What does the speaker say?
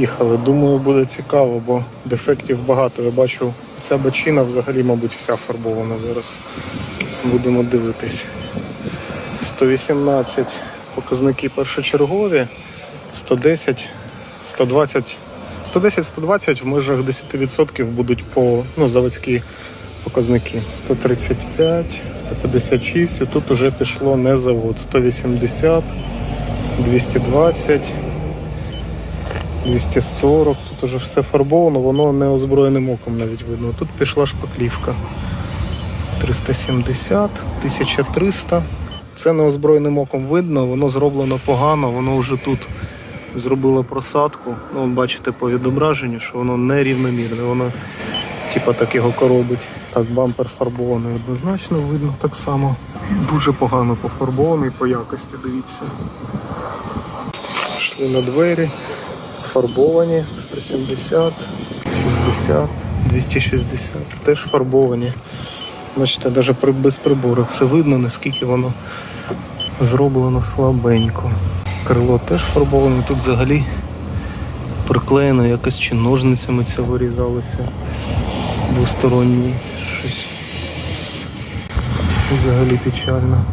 Поїхали. Думаю, буде цікаво, бо дефектів багато. Я бачу, ця бочина взагалі, мабуть, вся фарбована зараз. Будемо дивитись. 118 показники першочергові, 110, 120, 110-120 в межах 10% будуть по ну, заводські показники. 135, 156, і тут уже пішло не завод. 180, 220. 240, тут уже все фарбовано, воно не озброєним оком навіть видно. Тут пішла шпаклівка. 370, 1300. Це неозброєним оком видно, воно зроблено погано, воно вже тут зробило просадку. Ну, бачите по відображенню, що воно нерівномірне, воно типа так його коробить. Так, бампер фарбований однозначно видно так само. Дуже погано пофарбований по якості, дивіться. Йшли на двері, фарбовані 170, 60, 260, теж фарбовані. Бачите, навіть без прибору все видно, наскільки воно зроблено слабенько. Крило теж фарбоване, тут взагалі приклеєно якось чи ножницями це вирізалося. Двосторонній щось. Взагалі печально.